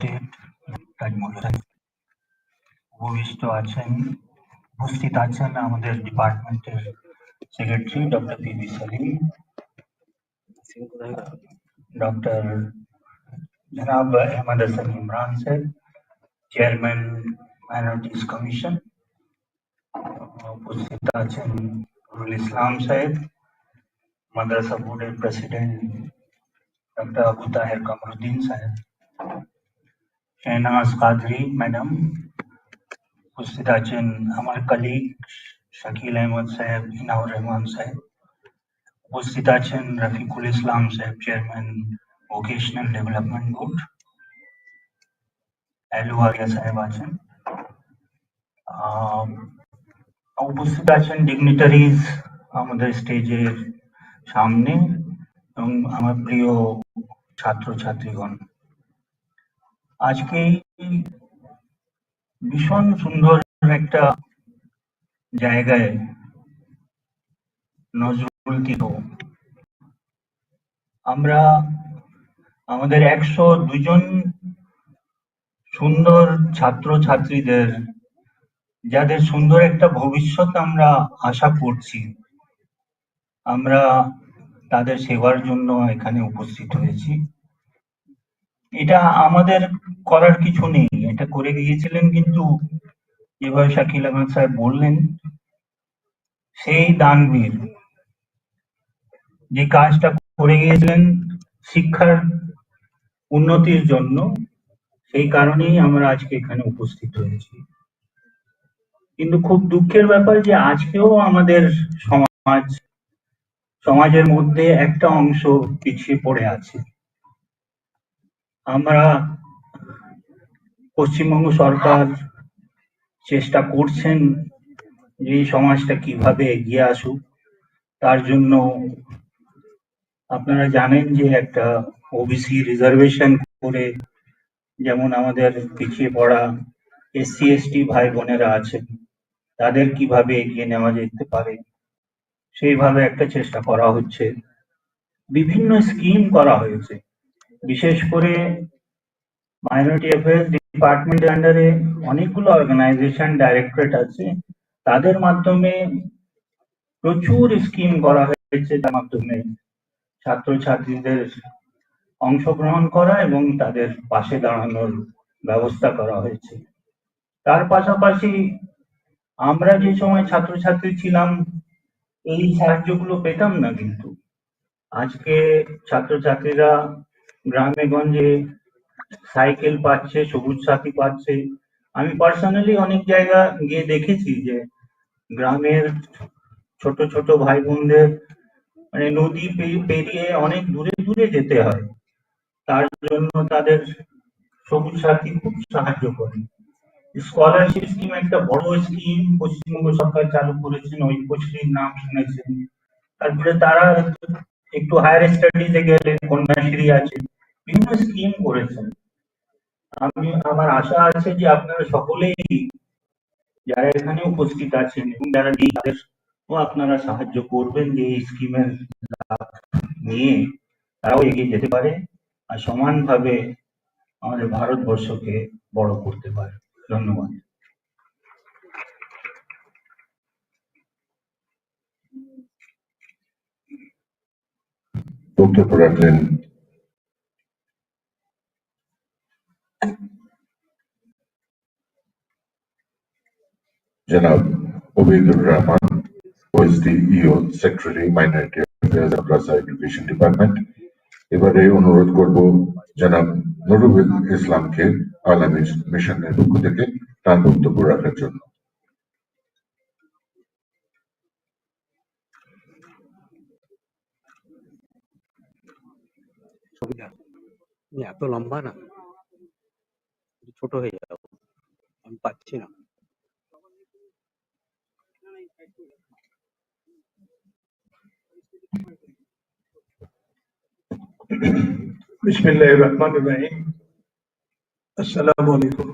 State রাজমহল উপবিষ্ট আছেন, উপস্থিত আছেন আমাদের ডিপার্টমেন্টের secretary doctor P B Salim, doctor জনাব আহমদ হাসান ইমরান সাহেব চেয়ারম্যান মাইনরিটিস কমিশন, উপস্থিত আছেন নুরুল ইসলাম সাহেব মাদ্রাসা বোর্ডের প্রেসিডেন্ট ডক্টর আবু তাহের কামরুদ্দিন সাহেব শেহনাজ কাদরি ম্যাডাম উপস্থিত আছেন আমার কলিগ শাকিল আহমদ সাহেব ইনাউর রহমান সাহেব উপস্থিত আছেন রফিকুল ইসলাম সাহেব চেয়ারম্যান ভোকেশনাল ডেভেলপমেন্ট বোর্ড এলু আরিয়া সাহেব আছেন আহ, উপস্থিত আছেন ডিগনিটারিজ আমাদের স্টেজের সামনে এবং আমার প্রিয় ছাত্রছাত্রীগণ আজকে ভীষণ সুন্দর একটা জায়গায় নজরুল তীর্থ। আমরা আমাদের একশো দুজন সুন্দর ছাত্র ছাত্রীদের যাদের সুন্দর একটা ভবিষ্যৎ আমরা আশা করছি, আমরা তাদের সেবার জন্য এখানে উপস্থিত হয়েছি। এটা আমাদের করার কিছু নেই। এটা করে গিয়েছিলেন কিন্তু যেভাবে শাকিল আহমেদ সাহেব বললেন, সেই দানবীর যে কাজটা করে গিয়েছিলেন শিক্ষার উন্নতির জন্য, সেই কারণেই আমরা আজকে এখানে উপস্থিত হয়েছি। কিন্তু খুব দুঃখের ব্যাপার যে আজকেও আমাদের সমাজ, সমাজের মধ্যে একটা অংশ পিছিয়ে পড়ে আছে। আমরা পশ্চিমবঙ্গ সরকার চেষ্টা করছেন যে সমাজটা কীভাবে এগিয়ে আসুক। তার জন্য আপনারা জানেন যে একটা ওবিসি রিজার্ভেশন করে যেমন আমাদের পিছিয়ে পড়া এসসি এসটি ভাই বোনেরা আছেন, তাদের কীভাবে এগিয়ে নেওয়া যেতে পারে, সেইভাবে একটা চেষ্টা করা হচ্ছে। বিভিন্ন স্কিম করা হয়েছে। বিশেষ করে মাইনরিটি অ্যাফেয়ার্স ডিপার্টমেন্টের আন্ডারে অনেকগুলো অর্গানাইজেশন ডাইরেক্টরেট আছে। তাদের মাধ্যমে প্রচুর স্কিম করা হয়েছে, তার মাধ্যমে ছাত্রছাত্রীদের অংশগ্রহণ করা এবং তাদের পাশে দাঁড়ানোর ব্যবস্থা করা হয়েছে। তার পাশাপাশি আমরা যে সময় ছাত্রছাত্রী ছিলাম, এই সাহায্যগুলো পেতাম না কিন্তু। আজকে ছাত্রছাত্রীরা গ্রামে গঞ্জে সাইকেল পাচ্ছে, সবুজ সাথী পাচ্ছে। আমি পার্সোনালি অনেক জায়গা গিয়ে দেখেছি যে গ্রামের ছোট ছোট ভাই বোনদের মানে নদী পেরিয়ে অনেক দূরে দূরে যেতে হয়। তার জন্য তাদের সবুজ সাথী খুব সাহায্য করে। স্কলারশিপ স্কিম একটা বড় স্কিম পশ্চিমবঙ্গ সরকার চালু করেছেন ওই ঐক্যশ্রীর নাম শুনেছেন। তারপরে তারা একটু হায়ার স্টাডিজে গেলে কন্যাশ্রী আছে, বিভিন্ন স্কিম করেছেন। আমি, আমার আশা আছে যে আপনারা সকলেই যারা এখানে উপস্থিত আছেন এবং যারা নেই তাদেরও আপনারা সাহায্য করবেন যে এই স্কিমের লাভ নিয়ে তারাও এগিয়ে যেতে পারে আর সমানভাবে আমাদের ভারতবর্ষকে বড় করতে পারে। ধন্যবাদ। বক্তব্য রাখলেন জনাব Obaidur Rahman OSD EO secretary minority affairs মাদ্রাসা এডুকেশন ডিপার্টমেন্ট এবারে অনুরোধ করব জনাব নুরুল ইসলামকে আলামী মিশনের পক্ষ থেকে তার বক্তব্য রাখার জন্য। ছবিটা তুমি এত লম্বা না। ছোট হয়ে যাও আমি পাচ্ছি না। বিসমিল্লাহ রহমান রহিম আসসালামু আলাইকুম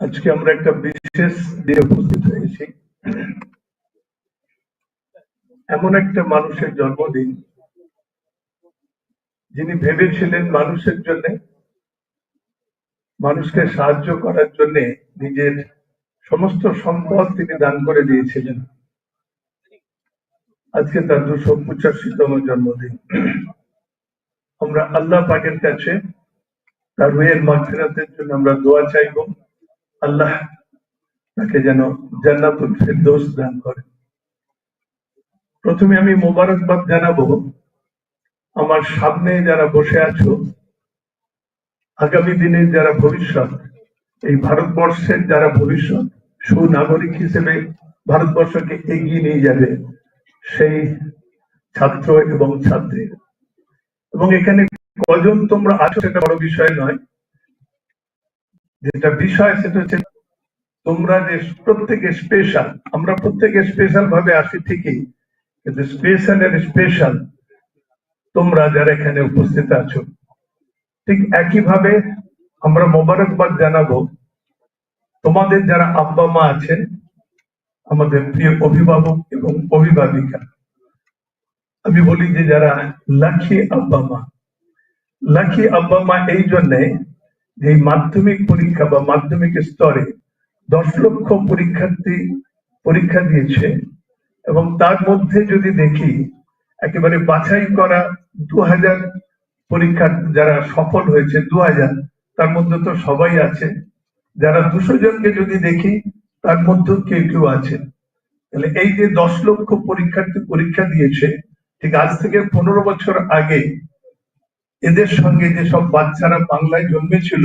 আজকে আমরা একটা বিশেষ দিয়ে উপস্থিত হয়েছি। এমন একটা মানুষের জন্মদিন। যিনি ভেবেছিলেন মানুষের জন্য, মানুষকে সাহায্য করার জন্য নিজের সমস্ত সম্পদ তিনি দান করে দিয়েছিলেন। আজকে তার দুশো পঁচাশিতম জন্মদিন। আমরা আল্লাহ পাকের কাছে তার রুহের মাগফিরাতের জন্য আমরা দোয়া চাইব। আল্লাহ তাকে যেন জান্নাতুল ফেরদৌস দান করে। প্রথমে আমি মোবারকবাদ জানাব। আমার সামনে যারা বসে আছো, আগামী দিনে যারা ভবিষ্যৎ, এই ভারতবর্ষের যারা ভবিষ্যৎ, সুনাগরিক হিসেবে ভারতবর্ষকে এগিয়ে নিয়ে যাবে সেই ছাত্র এবং ছাত্রী। এবং এখানে কজন তোমরা আছো সেটা বড় বিষয় নয়। যেটা বিষয় সেটা হচ্ছে তোমরা যে প্রত্যেকে স্পেশাল আমরা প্রত্যেকে স্পেশাল ভাবে আসি ঠিকই, কিন্তু স্পেশাল এর স্পেশাল তোমরা যারা এখানে উপস্থিত আছো, ঠিক একইভাবে আমরা মোবারকবাদ জানাব। তোমাদের যারা আব্বা মা আছেন, আমাদের প্রিয় অভিভাবক এবং অভিভাবিকা, আমি বলি যে যারা লাখি আব্বা মা লাখি আব্বা মা এই জন্যে যে মাধ্যমিক পরীক্ষা বা মাধ্যমিক স্তরে দশ লক্ষ পরীক্ষার্থী পরীক্ষা দিয়েছে এবং তার মধ্যে যদি দেখি একেবারে বাছাই করা দু হাজার পরীক্ষা যারা সফল হয়েছে দু হাজার তার মধ্যে তো সবাই আছে। যারা দুশো জনকে যদি দেখি, তার মধ্যেও কেউ কেউ আছে। তাহলে এই যে দশ লক্ষ পরীক্ষার্থী পরীক্ষা দিয়েছে, ঠিক আজ থেকে পনেরো বছর আগে এদের সঙ্গে যেসব বাচ্চারা বাংলায় জন্মেছিল,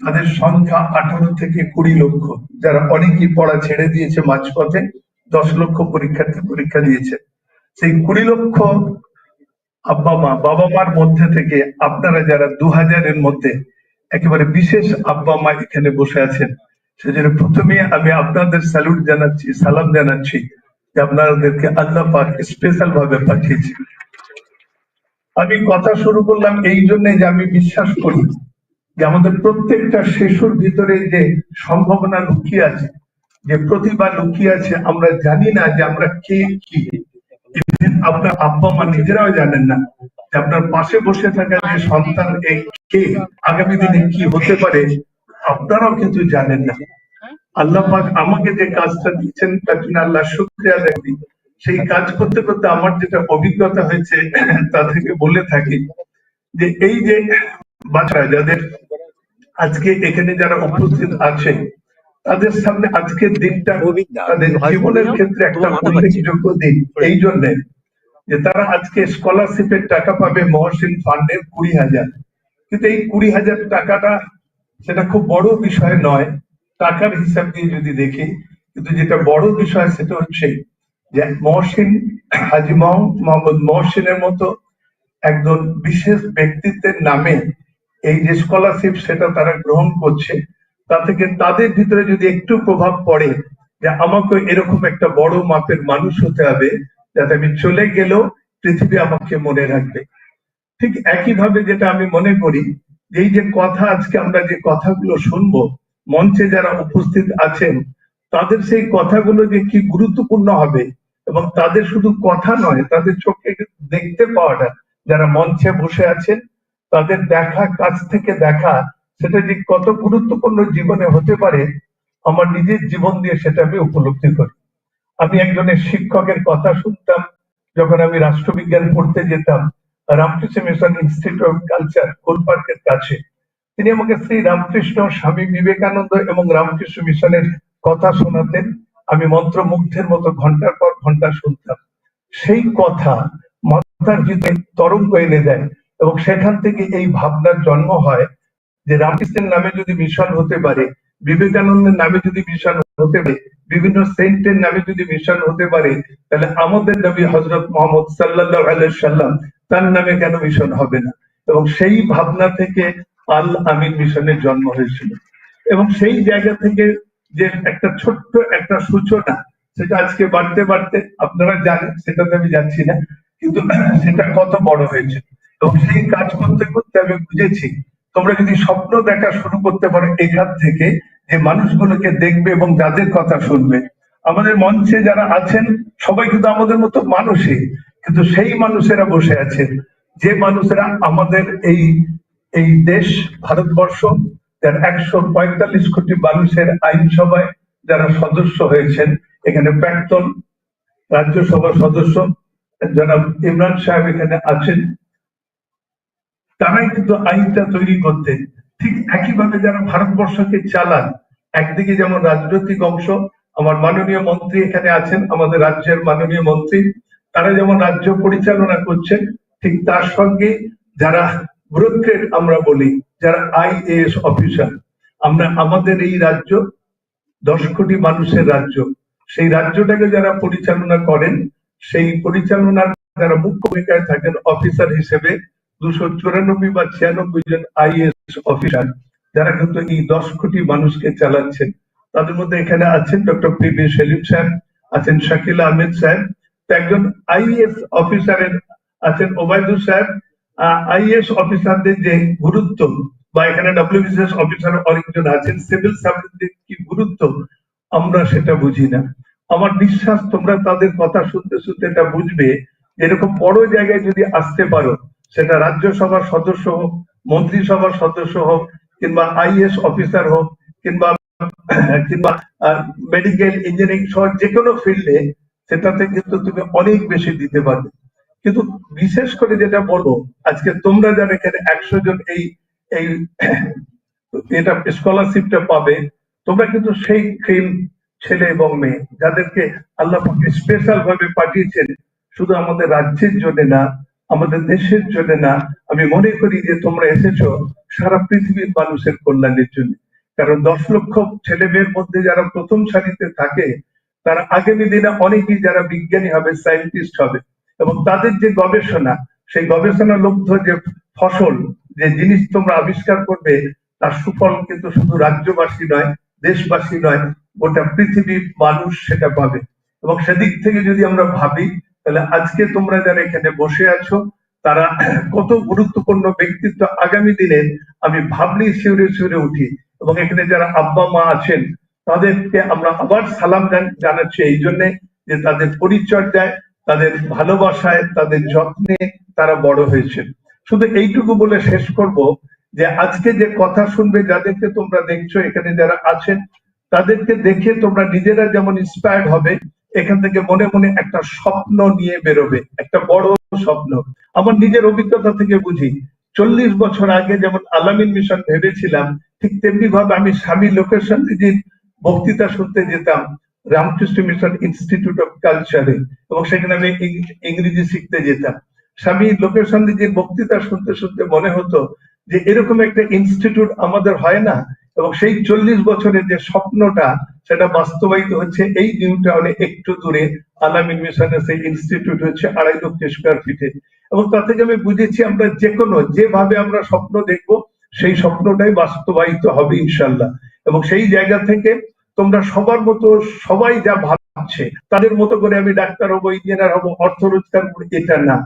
তাদের সংখ্যা আঠারো থেকে কুড়ি লক্ষ। যারা অনেকেই পড়া ছেড়ে দিয়েছে মাঝপথে, দশ লক্ষ পরীক্ষার্থী পরীক্ষা দিয়েছে। সেই কুড়ি লক্ষ আব্বা মা, বাবা মার মধ্যে থেকে আপনারা যারা দু হাজারের মধ্যে একেবারে বিশেষ আব্বা মা এখানে বসে আছেন, সেজন্য প্রথমে আমি আপনাদের স্যালুট জানাচ্ছি, সালাম জানাচ্ছি যে আপনাদেরকে আল্লাহ পাক স্পেশাল ভাবে পাঠিয়েছে আমি কথা শুরু করলাম এই জন্য যে আমি বিশ্বাস করি যে আমাদের প্রত্যেকটা শিশুর ভিতরে যে সম্ভাবনা লুকিয়ে আছে, যে প্রতিভা লুকিয়ে আছে, আমরা জানি না যে আমরা কে, কি। আপনার আব্বা মা নিজেরাও জানেন না যে আপনার পাশে বসে থাকা যে সন্তান কে? আগামী দিনে কি হতে পারে? আপনারাও কিন্তু জানেন না। আল্লাহ পাক আমাকে যে কাজটা দিচ্ছেন তার জন্য আল্লাহ শুক্রিয়া দেখি সেই কাজ করতে করতে আমার যেটা অভিজ্ঞতা হয়েছে তা থেকে বলে থাকি যে এই যে বাচ্চারা যাদের আজকে এখানে যারা উপস্থিত আছে তাদের সামনে আজকের দিনটা তাদের জীবনের ক্ষেত্রে একটা উল্লেখযোগ্য দিন। এই জন্য যে তারা আজকে স্কলারশিপের টাকা পাবে মহসিন ফান্ডের কুড়ি হাজার। কিন্তু এই কুড়ি হাজার টাকাটা সেটা খুব বড় বিষয় নয়, টাকার হিসাব দিয়ে যদি দেখি, কিন্তু যেটা বড় বিষয় সেটা হচ্ছে যে মহসিন, হাজি মহ- মোহাম্মদ মহসিনের মতো একজন বিশেষ ব্যক্তিত্বের নামে এই যে স্কলারশিপ সেটা তারা গ্রহণ করছে তা থেকে তাদের ভিতরে যদি একটু প্রভাব পড়ে যে আমাকে এরকম একটা বড় মাপের মানুষ হতে হবে যাতে আমি চলে গেলেও পৃথিবী আমাকে মনে রাখবে। ঠিক একইভাবে যেটা আমি মনে করি এই যে কথা আজকে আমরা যে কথাগুলো শুনব, মঞ্চে যারা উপস্থিত আছেন, তাদের সেই কথাগুলো যে কি গুরুত্বপূর্ণ হবে এবং তাদের শুধু কথা নয়, তাদের চোখে দেখতে পাওয়াটা, যারা মঞ্চে বসে আছেন, তাদের দেখা, কাছ থেকে দেখা, সেটা যে কত গুরুত্বপূর্ণ জীবনে হতে পারে, আমার নিজের জীবন দিয়ে সেটা আমি উপলব্ধি করি। আমি একজনের শিক্ষকের কথা শুনতাম, যখন আমি রাষ্ট্রবিজ্ঞান পড়তে যেতাম, Ramakrishna mission institute of culture কোল পার্কের কাছে। তিনি আমাকে শ্রী রামকৃষ্ণ, স্বামী বিবেকানন্দ এবং রামকৃষ্ণ মিশনের কথা শোনাতেন। আমি মন্ত্রমুগ্ধের মতো ঘণ্টার পর ঘণ্টা শুনতাম। সেই কথা মাথার ভিতরে তরঙ্গ এনে দেয় এবং সেখান থেকে এই ভাবনার জন্ম হয় যে রামকৃষ্ণের নামে যদি মিশন হতে পারে বিবেকানন্দের নামে যদি মিশন হতে পারে, বিভিন্ন সেন্টের নামে যদি মিশন হতে পারে, তাহলে আমাদের নবী হজরত মোহাম্মদ সাল্লাহ সাল্লাম তার নামে কেন মিশন হবে না? এবং সেই ভাবনা থেকে আল আমিন মিশনের জন্ম হয়েছিল। এবং সেই জায়গা থেকে যে একটা ছোট্ট একটা সূচনা, সেটা আজকে বাড়তে বাড়তে আপনারা জানেন সেটাতে আমি যাচ্ছি না, কিন্তু সেটা কত বড় হয়েছে। এবং সেই কাজ করতে করতে আমি বুঝেছি তোমরা যদি স্বপ্ন দেখা শুরু করতে পারো এখান থেকে যে মানুষগুলোকে দেখবে এবং যাদের কথা শুনবে। আমাদের মঞ্চে যারা আছেন, সবাই কিন্তু আমাদের মতো মানুষই, কিন্তু সেই মানুষেরা বসে আছে। যে মানুষেরা আমাদের এই এই দেশ, ভারতবর্ষ, যার একশো পঁয়তাল্লিশ কোটি মানুষের আইনসভায় যারা সদস্য হয়েছেন, এখানে প্রাক্তন রাজ্যসভার সদস্য জনাব ইমরান সাহেব এখানে আছেন। তারাই কিন্তু আইনটা তৈরি করতে। ঠিক একইভাবে যারা ভারতবর্ষকে চালান, একদিকে যেমন রাজনৈতিক অংশ, আমার মাননীয় মন্ত্রী এখানে আছেন, আমাদের রাজ্যের মাননীয় মন্ত্রী, তারা যেমন রাজ্য পরিচালনা করছেন, ঠিক তার সঙ্গে যারা ব্যুরোক্রেট আমরা বলি, যারা আইএএস অফিসার আমরা আমাদের এই রাজ্য, দশ কোটি মানুষের রাজ্য, সেই রাজ্যটাকে যারা পরিচালনা করেন, সেই পরিচালনার যারা মুখ্য ভূমিকায় থাকেন অফিসার হিসেবে দুশো চুরানব্বই বা ছিয়ানব্বই জন আইএস অফিসার যারা কিন্তু এই দশ কোটি মানুষকে চালাচ্ছেন। তাদের মধ্যে এখানে আছেন ডক্টর পি বি সেলিম সাহেব আছেন শাকিল আহমেদ সাহেব একজন আইএস অফিসারের আছেন ওবায়দুল সাহেব আইএস অফিসারদের যে গুরুত্ব বা এখানে ডব্লিউবিসিএস অফিসার অনেকজন আছেন, সিভিল সার্ভিসদের কি গুরুত্ব আমরা সেটা বুঝি না। আমার বিশ্বাস তোমরা তাদের কথা শুনতে শুনতে এটা বুঝবে এরকম বড় জায়গায় যদি আসতে পারো সেটা রাজ্যসভার সদস্য হোক, মন্ত্রিসভার সদস্য হোক, কিংবা আইএস অফিসার হোক, কিংবা কিংবা মেডিকেল ইঞ্জিনিয়ারিং সহ যে কোনো ফিল্ডে সেটাতে কিন্তু তুমি অনেক বেশি দিতে পারবে। কিন্তু বিশেষ করে যেটা বলো আজকে তোমরা যারা এখানে একশো জন এই এই, এটা স্কলারশিপটা পাবে, তোমরা কিন্তু সেই ক্রিম ছেলে এবং মেয়ে, যাদেরকে আল্লাহ স্পেশাল ভাবে পাঠিয়েছেন, শুধু আমাদের রাজ্যের জন্য না আমাদের দেশের জন্য না, আমি মনে করি যে তোমরা এসেছ সারা পৃথিবীর মানুষের কল্যাণের জন্য। কারণ দশ লক্ষ ছেলে মেয়ের মধ্যে যারা প্রথম সারিতে থাকে, তারা আগামী দিনে অনেকেই যারা বিজ্ঞানী হবে, সায়েন্টিস্ট হবে, এবং তাদের যে গবেষণা, সেই গবেষণা লব্ধ যে ফসল, যে জিনিস তোমরা আবিষ্কার করবে, তার সুফল কিন্তু শুধু রাজ্যবাসী নয়, দেশবাসী নয়, গোটা পৃথিবীর মানুষ সেটা পাবে। এবং সেদিক থেকে যদি আমরা ভাবি তাহলে আজকে তোমরা যারা এখানে বসে আছো, তারা কত গুরুত্বপূর্ণ ব্যক্তিত্ব আগামী দিনে আমি ভাবলেই শিউরে শিউরে উঠি। এবং এখানে যারা আব্বা, মা আছেন, তাদেরকে আমরা আবার সালাম জানাচ্ছি। এই জন্যে যে তাদের পরিচর্যায় তাদের ভালোবাসায়, তাদের যত্নে তারা বড় হয়েছে শুধু এইটুকু বলে শেষ করব যে আজকে যে কথা শুনবে, যাদেরকে তোমরা দেখছ, এখানে যারা আছেন, তাদেরকে দেখে তোমরা নিজেরা যেমন ইন্সপায়ার্ড হবে এখান থেকে মনে মনে একটা স্বপ্ন নিয়ে বেরোবে, একটা বড় স্বপ্ন। আমার নিজের অভিজ্ঞতা থেকে বুঝি, চল্লিশ বছর আগে যেমন আলামিন মিশন ভেবেছিলাম, ঠিক তেমনি ভাবে আমি স্বামী লোকেশন দিদির বক্তৃতা শুনতে যেতাম, রামকৃষ্ণ মিশন ইনস্টিটিউট অফ কালচারে এবং সেখানে আমি ইংরেজি শিখতে যেতাম। স্বামী লোকেশন দিদির বক্তৃতা শুনতে শুনতে মনে হতো যে এরকম একটা ইনস্টিটিউট আমাদের হয় না এবং সেই চল্লিশ বছরের যে স্বপ্নটা, সেটা বাস্তবায়িত হচ্ছে এই নিউ টাউনে একটু দূরে। আলামিন মিশনের সেই ইনস্টিটিউট হচ্ছে আড়াই লক্ষ স্কোয়ার ফিটে এবং তা থেকে আমি বুঝেছি আমরা যে কোনো যেভাবে আমরা স্বপ্ন দেখব, সেই স্বপ্নটাই বাস্তবায়িত হবে ইনশাল্লাহ এবং সেই জায়গা থেকে তোমরা সবার মতো সবাই যা ভাবছে, তাদের মতো করে আমি ডাক্তার হব ইঞ্জিনিয়ার হব, অর্থ রোজগার করব এটা না।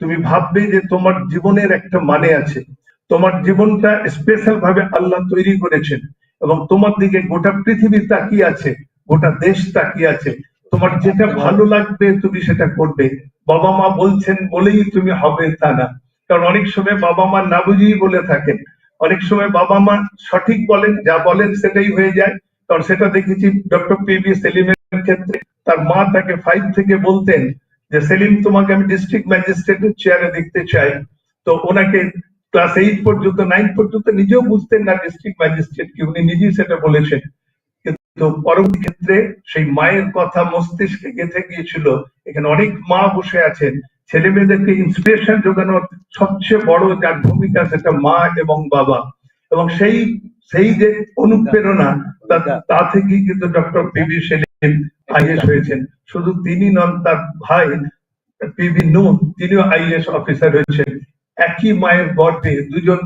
তুমি ভাববে যে তোমার জীবনের একটা মানে আছে। তোমার জীবনটা স্পেশাল ভাবে আল্লাহ তৈরি করেছেন এবং তোমার দিকে গোটা পৃথিবী তাকিয়ে আছে, গোটা দেশ তাকিয়ে আছে। তোমার যেটা ভালো লাগবে তুমি সেটা করবে। বাবা মা বলছেন, বলেই তুমি হবে তা না। কারণ অনেক সময় বাবা মা না বুঝেই বলে থাকেন। অনেক সময় বাবা মা সঠিক বলেন, যা বলেন সেটাই হয়ে যায়। কারণ সেটা দেখেছি ডক্টর পি বি সেলিমের ক্ষেত্রে। তার মা তাকে ফাইভ থেকে বলতেন যে, সেলিম, তোমাকে আমি ডিস্ট্রিক্ট ম্যাজিস্ট্রেটের চেয়ারে দেখতে চাই। তো ওনাকে ক্লাস এইট পর্যন্ত, নাইন পর্যন্ত নিজেও বুঝতেন না ডিস্ট্রিক্ট ম্যাজিস্ট্রেট কি, উনি নিজেই সেটা বলেছেন। কিন্তু পরবর্তী ক্ষেত্রে সেই মায়ের কথা মস্তিষ্কে গেঁথে গিয়েছিল। এখানে অনেক মা বসে আছেন। ছেলে মেয়েদেরকে ইন্সপিরেশন যোগানোর সবচেয়ে বড় যার ভূমিকা সেটা মা এবং বাবা। এবং সেই সেই যে অনুপ্রেরণা, তা- থেকেই কিন্তু ডক্টর পিবি সেলিম আইএস হয়েছেন। শুধু তিনি নন, তার ভাই পিবি নূর তিনিও আইএস অফিসার হয়েছেন। একই মায়ের গর্ভে দুজন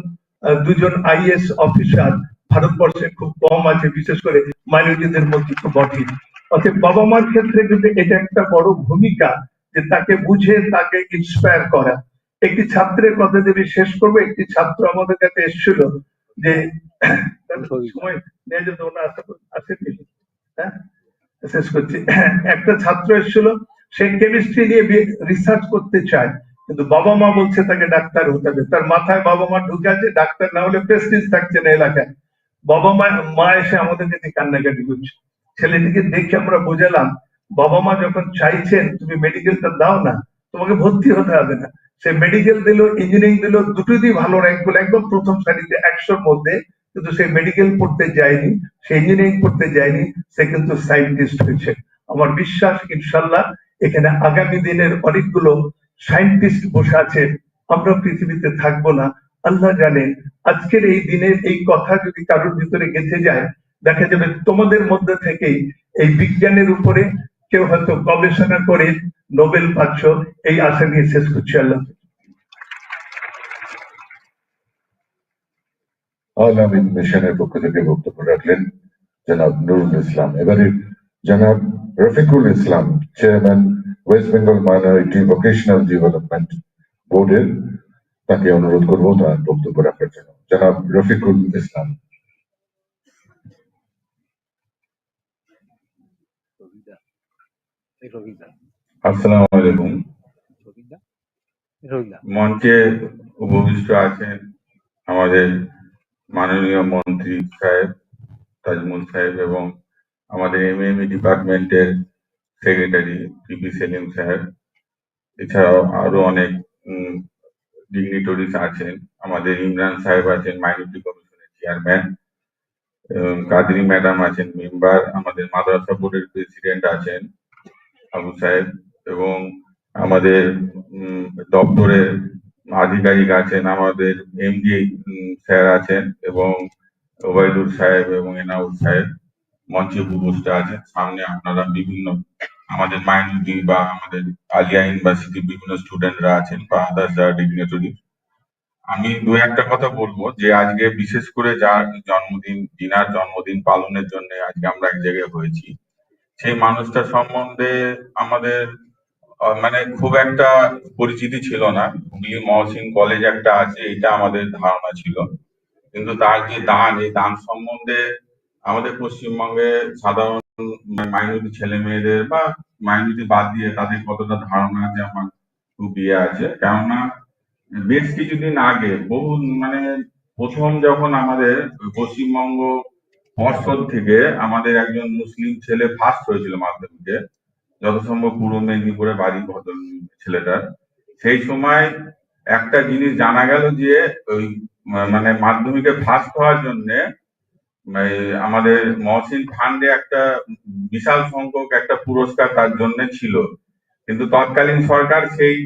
দুজন আইএস অফিসার ভারতবর্ষে খুব কম আছে বিশেষ করে মাইনরিটিদের মধ্যে তো বটেই অর্থাৎ বাবা মার ক্ষেত্রে কিন্তু এটা একটা বড় ভূমিকা যে তাকে বুঝে তাকে ইন্সপায়ার করা। একটি ছাত্রের কথা যদি শেষ করব একটি ছাত্র আমাদের কাছে এসেছিল যে সময় নিয়ে যেত ওনা আসেনি হ্যাঁ? শেষ করছি। একটা ছাত্র এসেছিল সে কেমিস্ট্রি নিয়ে রিসার্চ করতে চায়। কিন্তু বাবা মা বলছে তাকে ডাক্তার হতে হবে তার মাথায় বাবা মা ঢুকে আছে, ডাক্তার না হলে প্রেস্টিজ থাকছে না এলাকায়। বাবা মা মা এসে আমাদের কাছে কান্নাকাটি করছে। ছেলেটিকে দেখে আমরা বোঝালাম, বাবা মা যখন চাইছেন, তুমি মেডিকেলটা দাও না, তোমাকে ভর্তি হতে হবে না। সে মেডিকেল দিল ইঞ্জিনিয়ারিং দিল, দুটোতেই ভালো র্যাঙ্ক করল একদম প্রথম সারিতে একশোর মধ্যে, কিন্তু সে মেডিকেল পড়তে যায়নি, সে ইঞ্জিনিয়ারিং পড়তে যায়নি, সে কিন্তু সায়েন্টিস্ট হয়েছে। আমার বিশ্বাস, ইনশাল্লাহ, এখানে আগামী দিনের অনেকগুলো সায়েন্টিস্ট বসে আছে আমরা পৃথিবীতে থাকব না। আল্লাহ জানেন, আজকের এই দিনের এই কথা যদি কারোর ভিতরে গেঁথে যায়, দেখা যাবে তোমাদের মধ্যে থেকেই এই বিজ্ঞানের উপরে কেউ হয়তো গবেষণা করে নোবেল পাচ্ছ, এই আশা নিয়ে শেষ করছি আল্লাহ। আল আমিন মিশনের পক্ষ থেকে বক্তব্য রাখলেন জনাব নুরুল ইসলাম। এবারে জনাব Rafiqul Islam, chairman West Bengal minority vocational development বোর্ডের তাকে অনুরোধ করব তার বক্তব্য রাখার জন্য। জনাব রফিকুল ইসলাম। আসসালামু আলাইকুম। মঞ্চে উপবিষ্ট আছেন আমাদের মাননীয় মন্ত্রী সাহেব তাজমুল সাহেব এবং আমাদের এমএমই ডিপার্টমেন্টের সেক্রেটারি, পিপি সেলিম সাহেব এছাড়াও আরও অনেক ডিগনিটরিজ আছেন। আমাদের ইমরান সাহেব আছেন মাইনরিটি কমিশনের চেয়ারম্যান কাদরি ম্যাডাম আছেন মেম্বার আমাদের মাদ্রাসা বোর্ডের প্রেসিডেন্ট আছেন, আবু সাহেব, এবং আমাদের দপ্তরের আধিকারিক আছেন, আমাদের এমডি স্যার আছেন, এবং ওবায়দুল সাহেব এবং এনাউল সাহেব। মঞ্চে উপস্থিত আছেন সামনে আপনারা বিভিন্ন আমাদের মাইনরিটি বা আমাদের আলিয়া ইউনিভার্সিটির বিভিন্ন স্টুডেন্টরা আছেন বা আদার্স যারা ডিগনেটরি। আমি দু একটা কথা বলব যে আজকে বিশেষ করে যার জন্মদিন জিনার জন্মদিন পালনের জন্য আজকে আমরা এক জায়গায় হয়েছি। সেই মানুষটা সম্বন্ধে আমাদের মানে খুব একটা পরিচিতি ছিল না। হুগলি মহসিন কলেজ একটা আছে, এটা আমাদের ধারণা ছিল। কিন্তু তার যে দান, এই দান সম্বন্ধে আমাদের পশ্চিমবঙ্গে সাধারণ মাইনরিটি ছেলে মেয়েদের বা মাইনরিটি বাদ দিয়ে তাদের কতটা ধারণা আছে আমার খুব ইয়ে আছে? কেননা বেশ কিছুদিন আগে বহু মানে প্রথম যখন আমাদের পশ্চিমবঙ্গ মহসদ থেকে আমাদের একজন মুসলিম ছেলে ফার্স্ট হয়েছিল মাধ্যমিকে যত সম্ভব পূর্ব মেদিনীপুরে বাড়ি ভদ্র ছেলেটার সেই সময় একটা জিনিস জানা গেল যে ওই মানে মাধ্যমিকে ফার্স্ট হওয়ার জন্য আমাদের মহসিন ফান্ডে একটা বিশাল সংখ্যক একটা পুরস্কার তার জন্য ছিল। কিন্তু তৎকালীন সরকার সেই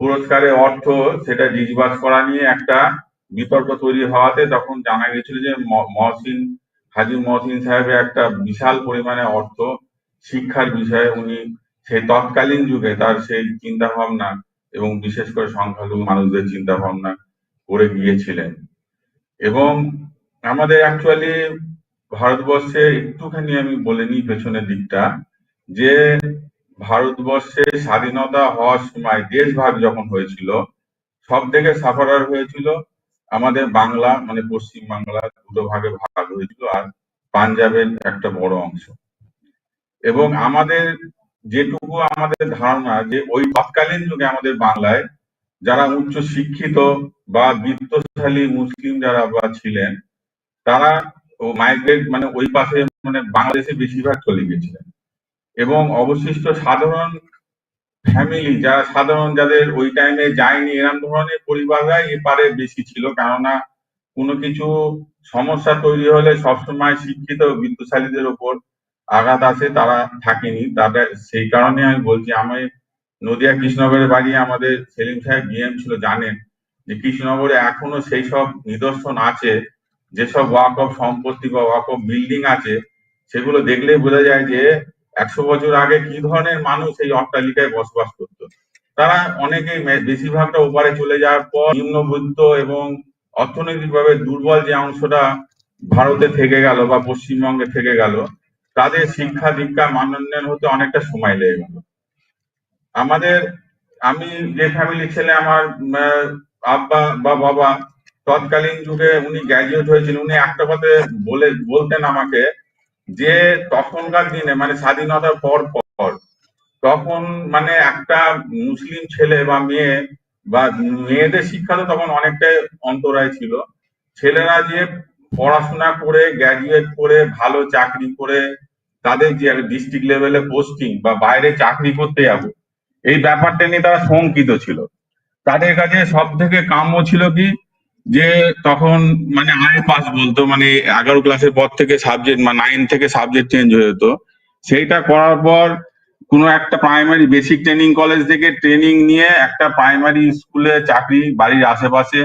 পুরস্কারের অর্থ সেটা ডিসবার্স করা নিয়ে একটা বিতর্ক তৈরি হওয়াতে তখন জানা গেছিল যে মহসিন, হাজি মহসিন সাহেবের একটা বিশাল পরিমাণে অর্থ শিক্ষার বিষয়ে উনি সেই তৎকালীন যুগে তার সেই চিন্তা ভাবনা এবং বিশেষ করে সংখ্যালঘু মানুষদের চিন্তা ভাবনা করে গিয়েছিলেন। এবং আমাদের অ্যাকচুয়ালি ভারতবর্ষে একটুখানি আমি বলে নিই পেছনের দিকটা, যে ভারতবর্ষে স্বাধীনতা হওয়ার সময় দেশভাগ যখন হয়েছিল, সব থেকে সাফারার হয়েছিল আমাদের বাংলা মানে পশ্চিম বাংলা দুটো ভাগে ভাগ হয়েছিল আর পাঞ্জাবের একটা বড় অংশ। এবং আমাদের যেটুকু আমাদের ধারণা যে ওই তৎকালীন যুগে আমাদের বাংলায় যারা উচ্চ শিক্ষিত বা বিত্তশালী মুসলিম যারা বা ছিলেন তারা মাইগ্রেট মানে ওই পাশে মানে বাংলাদেশে বেশিরভাগ চলে গেছিলেন এবং অবশিষ্ট সাধারণ ফ্যামিলি যারা সাধারণ যাদের ওই টাইমে যায়নি এরকম ধরনের পরিবাররাই এপারে বেশি ছিল। কেননা কোনো কিছু সমস্যা তৈরি হলে সবসময় শিক্ষিত বিত্তশালীদের ওপর আঘাত আসে, তারা থাকেনি। তাদের সেই কারণে আমি বলছি, আমি নদিয়া কৃষ্ণনগরের বাড়ি আমাদের সেলিম সাহেব বিএম ছিল জানেন যে কৃষ্ণনগরে এখনও সেই সব নিদর্শন আছে। যেসব ওয়াক অফ সম্পত্তি বা ওয়াক অফ বিল্ডিং আছে, সেগুলো দেখলেই বোঝা যায় যে একশো বছর আগে কি ধরনের মানুষ এই অট্টালিকায় বসবাস করতো। তারা অনেকেই বেশিরভাগটা ওপারে চলে যাওয়ার পর নিম্নবিত্ত এবং অর্থনৈতিকভাবে দুর্বল যে অংশটা ভারতে থেকে গেল বা পশ্চিমবঙ্গে থেকে গেল, তাদের শিক্ষা দীক্ষা মানোন্নয়ন হতে অনেকটা সময় লেগে গেল। আমাদের, আমি যে ফ্যামিলি ছেলে, আমার আব্বা বা বাবা তৎকালীন যুগে উনি গ্র্যাজুয়েট হয়েছিলেন উনি একটা কথা বলে, বলতেন আমাকে যে তখনকার দিনে মানে স্বাধীনতার পর পর, তখন মানে একটা মুসলিম ছেলে বা মেয়ে বা মেয়েদের শিক্ষা তো তখন অনেকটাই অন্তরায় ছিল। ছেলেরা যে পড়াশোনা করে গ্র্যাজুয়েট করে, ভালো চাকরি করে, তাদের যে ডিস্ট্রিক্ট লেভেলে পোস্টিং বা বাইরে চাকরি করতে যাব, এই ব্যাপারটা নিয়ে তারা শঙ্কিত ছিল। তাদের কাছে সব থেকে কাম্য ছিল কি? যে তখন মানে আই পাস বলতো মানে এগারো ক্লাসের পর থেকে সাবজেক্ট মানে নাইন থেকে সাবজেক্ট চেঞ্জ হয়ে যেত। সেইটা করার পর কোনো একটা প্রাইমারি বেসিক ট্রেনিং কলেজ থেকে ট্রেনিং নিয়ে একটা প্রাইমারি স্কুলে চাকরি বাড়ির আশেপাশে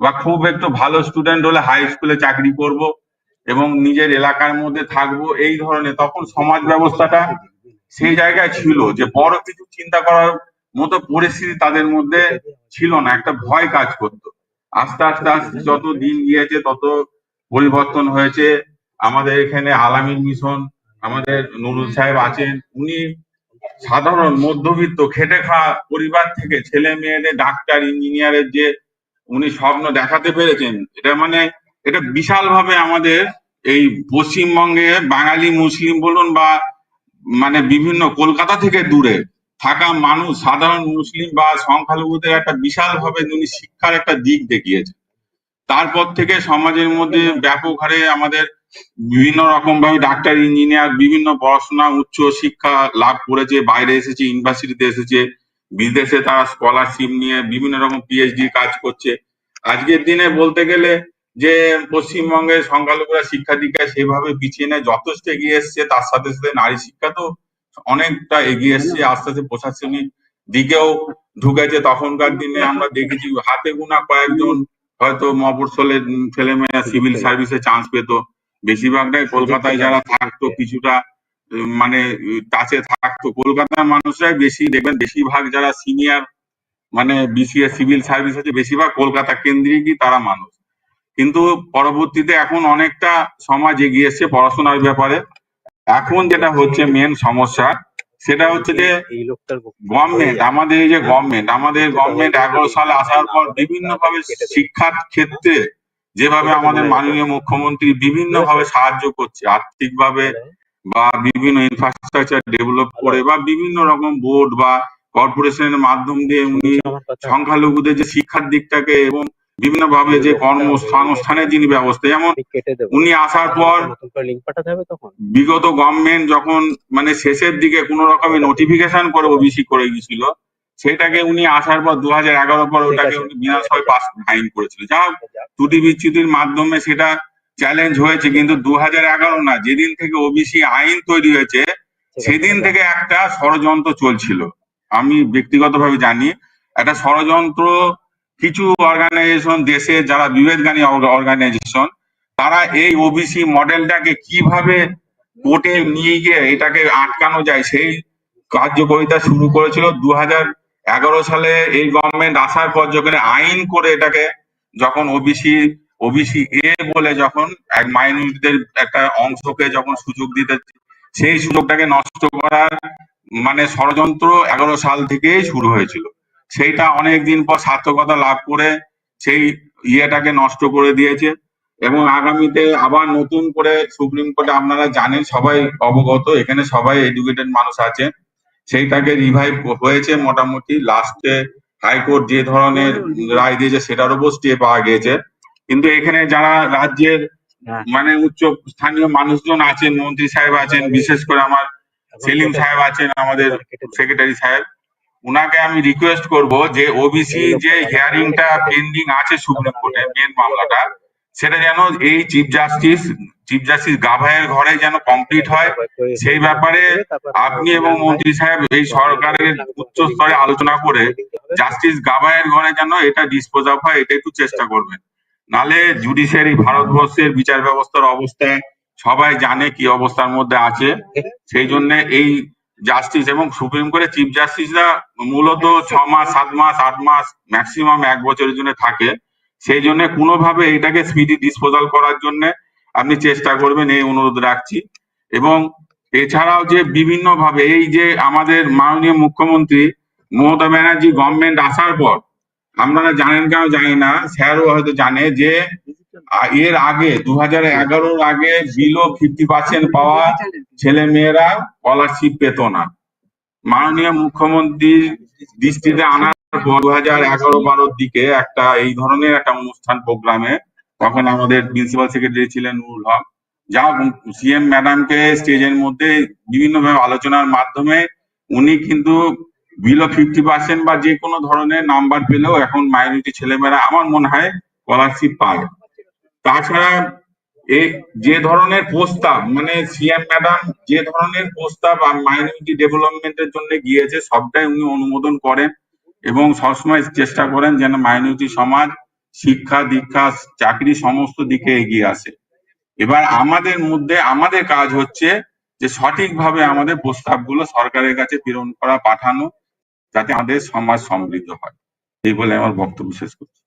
বা খুব একটু ভালো স্টুডেন্ট হলে হাই স্কুলে চাকরি করব এবং নিজের এলাকার মধ্যে থাকব, এই ধরনের। তখন সমাজ ব্যবস্থাটা সেই জায়গায় ছিল যে বড় কিছু চিন্তা করার মতো পরিস্থিতি তাদের মধ্যে ছিল না, একটা ভয় কাজ করতো। আস্তে আস্তে আস্তে যত দিন গিয়েছে, তত পরিবর্তন হয়েছে। আমাদের এখানে আলামিন মিশন, আমাদের নুরুল সাহেব আছেন। উনি সাধারণ মধ্যবিত্ত, খেটে খাওয়া পরিবার থেকে ছেলে মেয়েদের, ডাক্তার, ইঞ্জিনিয়ারের যে উনি স্বপ্ন দেখাতে পেরেছেন, এটা মানে এটা বিশাল ভাবে আমাদের এই পশ্চিমবঙ্গে বাঙালি মুসলিম বলুন বা মানে বিভিন্ন কলকাতা থেকে দূরে থাকা মানুষ, সাধারণ মুসলিম বা সংখ্যালঘুদের একটা বিশাল ভাবে উনি শিক্ষার একটা দিক দেখিয়েছেন। তারপর থেকে সমাজের মধ্যে ব্যাপক হারে আমাদের বিভিন্ন রকম ভাবে ডাক্তার, ইঞ্জিনিয়ার, বিভিন্ন পড়াশোনা, উচ্চ শিক্ষা লাভ করেছে, বাইরে এসেছে, ইউনিভার্সিটিতে এসেছে, বিদেশে তারা স্কলারশিপ নিয়ে বিভিন্ন রকম পিএইচডি কাজ করছে। আজকের দিনে বলতে গেলে যে পশ্চিমবঙ্গের সংখ্যালঘুরা শিক্ষা দীক্ষায় সেভাবে পিছিয়ে নেয়, যথেষ্ট এগিয়ে এসছে, তার সাথে সাথে নারী শিক্ষা তো অনেকটা এগিয়ে এসছে আস্তে আস্তে প্রশাসনিক দিকেও ঢুকেছে তখনকার দিনে আমরা দেখেছি হাতে গোনা কয়েকজন হয়তো মফস্বলের ছেলেমেয়েরা সিভিল সার্ভিসে চান্স পেত। বেশিরভাগটাই কলকাতায় যারা থাকতো কিছুটা মানে টাচে থাকতো। কলকাতার মানুষরাই বেশি দেখবেন বেশিরভাগ যারা সিনিয়র মানে বিসিএস সিভিল সার্ভিস আছে বেশিরভাগ কলকাতা কেন্দ্রিকই তারা মানুষ। কিন্তু পরবর্তীতে এখন অনেকটা সমাজ এগিয়ে এসছে পড়াশোনার ব্যাপারে। এখন যেটা হচ্ছে মেন সমস্যা সেটা হচ্ছে যে গভর্নমেন্ট আমাদের এই যে গভর্নমেন্ট আমাদের গভর্নমেন্ট এগারো সালে আসার পর বিভিন্ন ভাবে শিক্ষার ক্ষেত্রে যেভাবে আমাদের মাননীয় মুখ্যমন্ত্রী বিভিন্ন ভাবে সাহায্য করছে আর্থিক ভাবে বা বিভিন্ন ইনফ্রাস্ট্রাকচার ডেভেলপ করে বা বিভিন্ন রকম বোর্ড বা কর্পোরেশনের মাধ্যম দিয়ে উনি সংখ্যালঘুদের যে শিক্ষার দিকটাকে এবং বিভিন্ন ভাবে যে কর্মসংস্থানের যিনি ব্যবস্থা যেমন উনি আসার পর বিগত গভর্নমেন্ট যখন মানে শেষের দিকে কোনো রকমের নোটিফিকেশন করে ওবিসি করে গেছিল সেটাকে উনি আসার পর দু হাজার এগারো পর ওটাকে উনি বিধানসভায় পাস আইন করেছিল। যা ত্রুটি বিচ্যুতির মাধ্যমে সেটা চ্যালেঞ্জ হয়েছে কিন্তু দু হাজার এগারো না যেদিন থেকে ওবিসি আইন তৈরি হয়েছে সেদিন থেকে একটা ষড়যন্ত্র চলছিল। আমি ব্যক্তিগতভাবে জানি একটা ষড়যন্ত্র কিছু অর্গানাইজেশন দেশে যারা বিভেদগানী অর্গানাইজেশন তারা এই ওবিসি মডেলটাকে কীভাবে কোর্টে নিয়ে গিয়ে এটাকে আটকানো যায়, সেই কার্যকরিতা শুরু করেছিল দু এগারো সালে এই গভর্নমেন্ট আসার পর যখন আইন করে এটাকে, যখন ওবিসি ওবিসি এ বলে যখন এক মাইনরিটিদের একটা অংশকে যখন সুযোগ দিতে, সেই সুযোগটাকে নষ্ট করার মানে ষড়যন্ত্র এগারো সাল থেকেই শুরু হয়েছিল। সেইটা অনেক দিন পর সার্থকতা লাভ করে সেই ইয়েটাকে নষ্ট করে দিয়েছে এবং আগামীতে আবার নতুন করে সুপ্রিম কোর্টে আপনারা জানেন সবাই অবগত এখানে সবাই এডুকেটেড মানুষ আছে। সেইটাকে রিভাইভ হয়েছে মোটামুটি। লাস্টে হাইকোর্ট যে ধরনের রায় দিয়েছে সেটার উপর স্টে পাওয়া গিয়েছে। কিন্তু এখানে যারা রাজ্যের হ্যাঁ। মানে উচ্চ স্থানীয় মানুষজন আছেন মন্ত্রী সাহেব আছেন বিশেষ করে আমার সেলিম সাহেব। আছেন আমাদের সেক্রেটারি সাহেব। উনাকে আমি রিকোয়েস্ট করব যে ওবিসি যে হিয়ারিংটা পেন্ডিং আছে সুপ্রিম কোর্টে মেন মামলাটা সেটা যেন এই চিফ জাস্টিস চিফ জাস্টিস গাভাইয়ের ঘরে যেন কমপ্লিট হয়। সেই ব্যাপারে আপনি এবং মন্ত্রী সাহেব এই সরকারের উচ্চ স্তরে আলোচনা করে জাস্টিস গাভাইয়ের ঘরে যেন এটা ডিসপোজ অফ হয় এটা একটু চেষ্টা করবেন। নালে জুডিশিয়ারি ভারতবর্ষের বিচার ব্যবস্থার অবস্থা সবাই জানে কি অবস্থার মধ্যে আছে। সেই জন্য এই জাস্টিস এবং সুপ্রিম কোর্টের চিফ জাস্টিসরা মূলত ছ মাস, সাত মাস, আট মাস ম্যাক্সিমাম এক বছরের জন্য থাকে। সেই জন্য কোনোভাবে এইটাকে স্পিডি ডিসপোজাল করার জন্য আপনি চেষ্টা করবেন, এই অনুরোধ রাখছি। এবং এছাড়াও যে বিভিন্ন ভাবে এই যে আমাদের মাননীয় মুখ্যমন্ত্রী মমতা ব্যানার্জি গভর্নমেন্ট আসার পর, আপনারা জানেন কেন জানি না, স্যারও হয়তো জানে যে এর আগে দু হাজার এগারোর আগে বিলো ফিফটি পার্সেন্ট পাওয়া ছেলে মেয়েরা স্কলারশিপ পেত না। মাননীয় মুখ্যমন্ত্রীর দৃষ্টিতে আনার পর দু হাজার এগারো বারোর দিকে একটা, এই ধরনের একটা অনুষ্ঠান প্রোগ্রামে তখন আমাদের প্রিন্সিপাল সেক্রেটারি ছিলেন নুরুল হক। যা সিএম ম্যাডামকে স্টেজের মধ্যে বিভিন্নভাবে আলোচনার মাধ্যমে উনি কিন্তু বিলো ফিফটি পার্সেন্ট বা যে কোনো ধরনের নাম্বার পেলেও এখন মাইনরিটি ছেলেমেয়েরা, আমার মনে হয় স্কলারশিপ পায় তাছাড়া যে ধরনের প্রস্তাব মানে সিএম ম্যাডাম যে ধরনের প্রস্তাব মাইনরিটি ডেভেলপমেন্টের জন্য গিয়েছে, সবটাই উনি অনুমোদন করেন এবং সবসময় চেষ্টা করেন যেন মাইনরিটি সমাজ শিক্ষা, দীক্ষা, চাকরি সমস্ত দিকে এগিয়ে আসে। এবার আমাদের মধ্যে, আমাদের কাজ হচ্ছে যে সঠিকভাবে আমাদের প্রস্তাবগুলো সরকারের কাছে প্রেরণ করা, পাঠানো, যাতে আমাদের সমাজ সমৃদ্ধ হয়। এই বলে আমার বক্তব্য শেষ করছি।